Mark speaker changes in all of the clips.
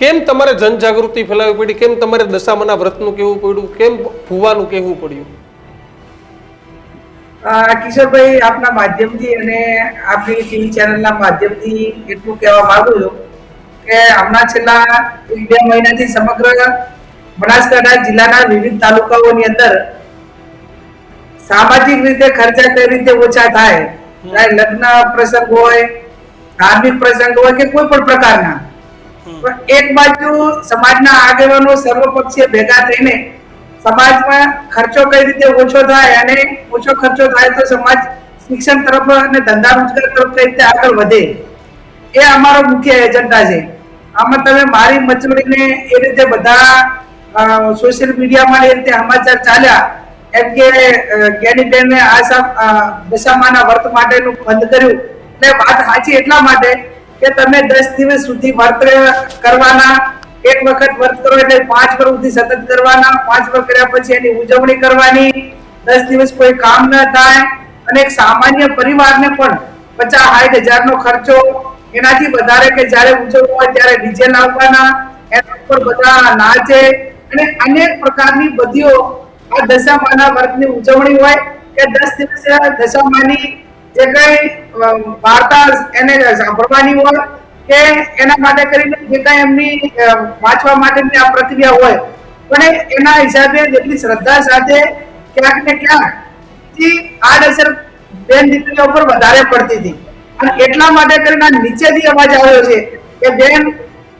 Speaker 1: કેમ તમારે જનજાગૃતિ ફેલાવવી પડી? કેમ તમારે દશામાના વ્રતનું કહેવું પડ્યું? કેમ ભૂવાનું કહેવું પડ્યું?
Speaker 2: કિશોરભાઈ આપના માધ્યમથી અને આપની ટીવી ચેનલના માધ્યમથી એટલું કહેવા માંગુ છું કે હમણાં છેલ્લા બે મહિનાથી સમગ્ર બનાસકાંઠા જિલ્લાના વિવિધ તાલુકાઓની અંદર સામાજિક રીતે ખર્ચા કઈ રીતે ઓછા થાય લગ્ન પ્રસંગ હોય, ધાર્મિક પ્રસંગ હોય કે કોઈ પણ પ્રકારના પણ એક બાજુ સમાજના આગેવાનો સર્વપક્ષીય ભેગા થઈને સમાજમાં ખર્ચો કઈ રીતે ઓછો થાય અને ઓછો ખર્ચો થાય તો સમાજ શિક્ષણ તરફ અને ધંધા રોજગાર તરફ કઈ રીતે આગળ વધે એ અમારો મુખ્ય એજન્ડા છે. આમાં તમે મારી મચવડીને એ રીતે બધા સોશિયલ મીડિયામાં એ રીતે સમાચાર ચાલ્યા એમ કે અ, આ દશામાના વર્ત માટેનું બંધ કર્યું. એટલે વાત સાચી એટલા માટે કે તમે દસ દિવસ સુધી વર્ત કરવાના, એક વખત વર્ત કરો એટલે પાંચ વર્ષ સુધી સતત કરવાના, પાંચ વર્ષ કર્યા પછી એની ઉજવણી કરવાની, દસ દિવસ કોઈ કામ ન થાય, અને એક સામાન્ય પરિવારને પણ પચાસ સાઠ હજાર નો ખર્ચો એનાથી વધારે કે જ્યારે ઉજવવું હોય ત્યારે ડીજે લાવવાના, એના ઉપર બધા નાચે, અને અનેક પ્રકારની બધીઓ આ દશામાના વર્તની ઉજવણી હોય કે દસ દિવસે દશામાની જે કઈ વાર્તા એને સાંભળવાની હોય કે એના માટે કરીને જે કઈ એમની વાંચવા માટેની આ પ્રક્રિયા હોય, પણ એના હિસાબે જેટલી શ્રદ્ધા સાથે ક્યાંક ને ક્યાંક આડઅસર બેન દીકરીઓ પર વધારે પડતી હતી. અને એટલા માટે કરીને નીચેથી અવાજ આવ્યો છે કે બેન,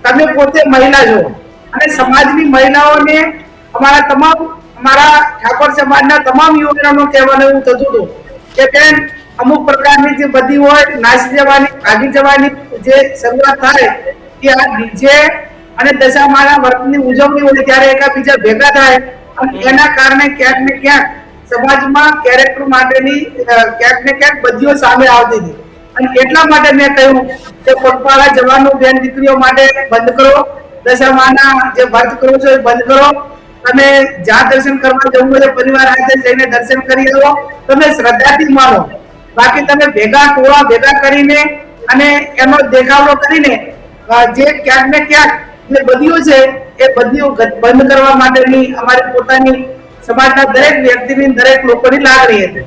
Speaker 2: તમે પોતે મહિલા છો અને સમાજની મહિલાઓને અમારા તમામ, અમારા ઠાકોર સમાજના તમામ યુવાનોનું કહેવાનું એવું થતું હતું કે બેન અમુક પ્રકારની જે બધી હોય નાચી જવાની ભાગી જવાની જે શરૂઆત થાય કે આ ડીજે અને દશામાના વર્તની ઉજવણી હોય ત્યારે એકાબીજા ભેગા થાય. અને એના કારણે ક્યાંક ને ક્યાંક સમાજમાં કેરેક્ટર માટેની ક્યાંક ને ક્યાંક બધીઓ સામે આવતી હતી. અને એટલા માટે મેં કહ્યું કે પગપાળા જવાનું બેન દીકરીઓ માટે બંધ કરો દશામાના જે વર્ત કરો છો એ બંધ કરો. તમે જ્યાં દર્શન કરવા જવું હોય પરિવાર સાથે જઈને દર્શન કરી આવો. તમે શ્રદ્ધાથી માનો. બાકી તમે ભેગા ટોળા ભેગા કરીને અને એનો દેખાવડો કરીને જે ક્યાંક ને ક્યાંક જે બધીઓ છે, એ બધીઓ બંધ કરવા માટેની અમારી પોતાની સમાજના દરેક વ્યક્તિની દરેક લોકોની લાગણી હતી.